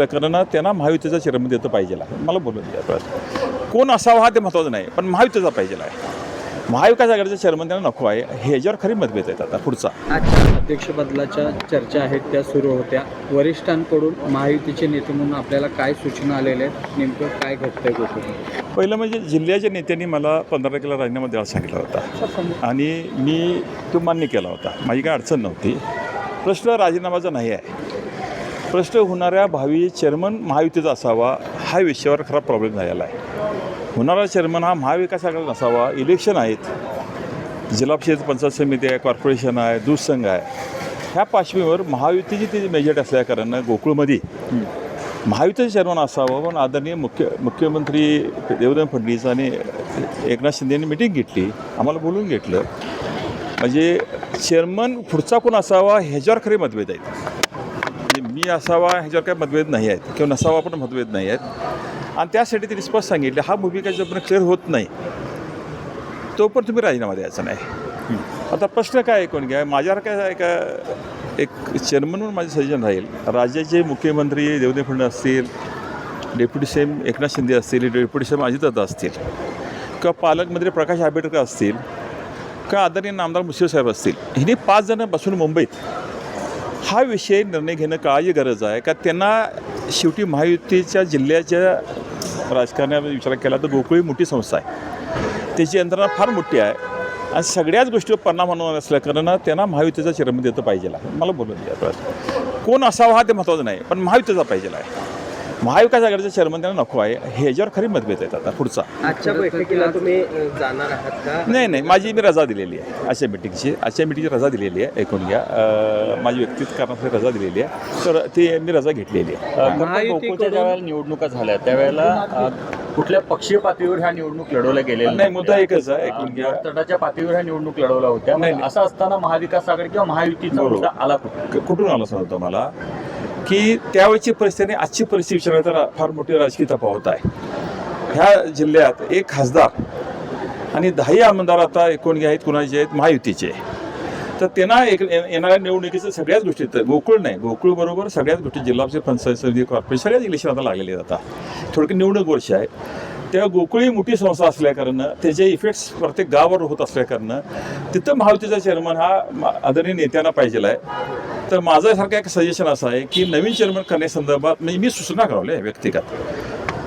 असल्या कारणानं त्यांना महायुतीचा चेअरमन देतं पाहिजे मला बोलू द्या. कोण असावा हा ते महत्त्वाचं नाही पण महायुतीचा पाहिजे आहे. महाविकास आघाडीचा चेअरमन त्यांना नको आहे. ह्याच्यावर खरी मतभेद आहेत आता पुढचा. आजच्या अध्यक्षपदाच्या चर्चा आहेत त्या सुरू होत्या. वरिष्ठांकडून महायुतीचे नेते म्हणून आपल्याला काय सूचना आलेल्या आहेत? नेमकं काय घडतंय गोष्टी पहिलं म्हणजे जिल्ह्याच्या नेत्यांनी मला पंधरा तारखेला राजीनामा द्यायला सांगितला होता. आणि मी तो मान्य केला होता. माझी काय अडचण नव्हती. प्रश्न राजीनामाचा नाही आहे. प्रश्न होणाऱ्या भावी चेअरमन महायुतीचा असावा हा विषयावर खरा प्रॉब्लेम झालेला आहे. होणारा चेअरमन हा महाविकास आघाडी नसावा इलेक्शन आहेत. जिल्हा परिषद पंचायत समिती आहे कॉर्पोरेशन आहे दूध संघ आहे. ह्या पार्श्वभूमीवर महायुतीची ती मेजॉरिटी असल्याकारणानं गोकुळमध्ये महायुतीचं चेअरमन असावं पण आदरणीय मुख्य मुख्यमंत्री देवेंद्र फडणवीस आणि एकनाथ शिंदे यांनी मिटिंग घेतली. आम्हाला बोलून घेतलं. म्हणजे चेअरमन पुढचा कोण असावा ह्याच्यावर खरे मतभेद आहेत. मी असावा ह्याच्यावर काही मतभेद नाही आहेत किंवा नसावा पण मतभेद नाही आहेत. आणि त्यासाठी त्यांनी स्पष्ट सांगितले हा भूमिका जोपर्यंत क्लिअर होत नाही तो पण तुम्ही राजीनामा द्यायचा नाही. आता प्रश्न काय कोण घ्या? माझ्यावर काय आहे एक चेअरमन म्हणून माझे सजेशन राहील. राज्याचे मुख्यमंत्री देवेंद्र फडणवीस असतील डेप्युटी सीएम एकनाथ शिंदे असतील डेप्युटी सीएम अजितदादा असतील किंवा पालकमंत्री प्रकाश आंबेडकर असतील किंवा आदरणीय नामदार मुश्रीफ साहेब असतील हिने पाच जणं बसून मुंबईत हा विषय निर्णय घेणं काळाची गरज आहे. का त्यांना शेवटी महायुतीच्या जिल्ह्याच्या राजकारणामध्ये विचार केला तर गोकुळी मोठी संस्था आहे. त्याची यंत्रणा फार मोठी आहे. आणि सगळ्याच गोष्टीवर परिणाम होणार असल्याकारणानं त्यांना महायुतीचा चेअरमन देतं पाहिजे आहे मला बोलून द्या. कोण असावा हा ते महत्त्वाचं नाही पण महायुतीचा पाहिजे आहे. महाविकास आघाडीचा चेअरमन त्यांना नको आहे. ह्याच्यावर खरी मतभेद आहेत आता पुढचा. आजच्या बैठकीला तुम्ही अ, जाणार आहात का? नाही नाही माझी मी रजा दिलेली आहे. आजच्या मिटिंगची आजच्या मिटिंगची रजा दिलेली आहे ऐकून घ्या अं, माझी व्यक्तिगत कारणासाठी रजा दिलेली आहे. तर ती मी रजा घेतलेली आहे. ज्या वेळेला निवडणुका झाल्या त्यावेळेला अ, कुठल्या पक्षीय पातळीवर ह्या निवडणूक लढवल्या गेलेल्या नाही, मुद्दा एकच आहे, ऐकून घ्या. तटाच्या पातळीवर ह्या निवडणूक लढवल्या होत्या. नाही, मग नाही. असं असताना महाविकास आघाडी किंवा महायुतीचा बरोबर. मुद्दा आला कुठे क- कुठून आलं सांगतो मला? की त्यावेळची परिस्थिती आणि आजची परिस्थिती विचारण्याचा फार मोठी राजकीय तफावत आहे. ह्या जिल्ह्यात एक खासदार आणि दहाही आमदार आता एकूण आहेत कुणाचे आहेत महायुतीचे तर त्यांना एक येणाऱ्या निवडणुकीचं सगळ्याच गोष्टीत गोकुळ नाही गोकुळ बरोबर सगळ्याच गोष्टी जिल्हा पंचायत समिती कॉर्पोरेशन सगळ्याच इलेक्शन आता लागलेले जातात आता. निवडणूक वर्ष आहे. त्या गोकुळी मोठी संस्था असल्याकारणं त्याचे इफेक्ट्स प्रत्येक गावावर होत असल्याकारणं तिथं महायुतीचा चेअरमन हा आदरणीय नेत्यांना पाहिजे आहे तर माझं सारखं एक सजेशन असं आहे की नवीन चेअरमन करण्यासंदर्भात म्हणजे मी सूचना करावल्या आहे व्यक्तिगत.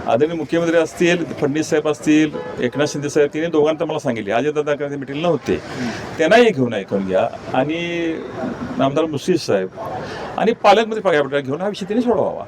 आदरणीय मुख्यमंत्री असतील फडणवीस साहेब असतील एकनाथ शिंदे साहेब तिने दोघांना मला सांगितले अजयदादा काही मिटिंग नव्हते. त्यांनाही घेऊन ऐकून घ्या. आणि नामदार मुश्रीफ साहेब. आणि पालकमंत्री पाहिजे घेऊन हा विषय त्यांनी सोडवावा.